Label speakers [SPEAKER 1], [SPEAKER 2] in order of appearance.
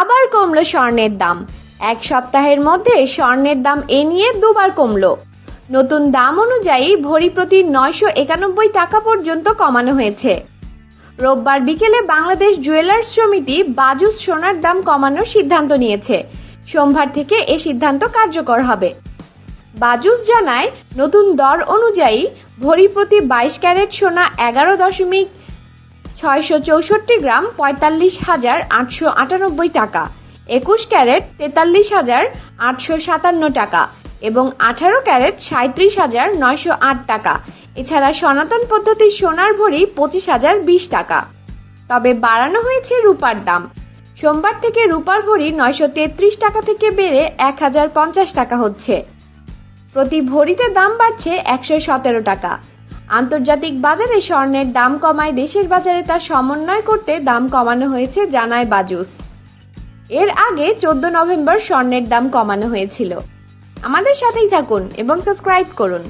[SPEAKER 1] আবার কমল স্বর্ণের দাম। এক সপ্তাহের মধ্যে স্বর্ণের দাম এ নিয়ে দুবার কমল। নতুন দাম অনুযায়ী ভরি প্রতি নয়শো একানব্বই টাকা পর্যন্ত কমানো হয়েছে। রোববার বিকেলে বাংলাদেশ জুয়েলার্স সমিতি বাজুস সোনার দাম কমানোর সিদ্ধান্ত নিয়েছে। সোমবার থেকে এ সিদ্ধান্ত কার্যকর হবে। বাজুস জানায়, নতুন দর অনুযায়ী ভরি প্রতি বাইশ ক্যারেট সোনা এগারো দশমিক ছয়শো চৌষট্টি গ্রাম পঁয়তাল্লিশ হাজার আটশো আটানব্বই টাকা, একুশ ক্যারেট তেতাল্লিশ হাজার আটশো সাতান্ন টাকা এবং আঠারো ক্যারেট সাঁত্রিশ হাজার নয়শো আট টাকা। এছাড়া সনাতন পদ্ধতির সোনার ভরি পঁচিশ হাজার বিশ টাকা। তবে বাড়ানো হয়েছে রূপার দাম। সোমবার থেকে রূপার ভরি নয়শো তেত্রিশ টাকা থেকে বেড়ে এক হাজার পঞ্চাশ টাকা হচ্ছে। প্রতি ভরিতে দাম বাড়ছে একশো সতেরো টাকা। আন্তর্জাতিক বাজারে স্বর্ণের দাম কমায়, দেশের বাজারে তা সমন্বয় করতে দাম কমানো হয়েছে, জানায় বাজুস। এর আগে চোদ্দ নভেম্বর স্বর্ণের দাম কমানো হয়েছিল। আমাদের সাথেই থাকুন এবং সাবস্ক্রাইব করুন।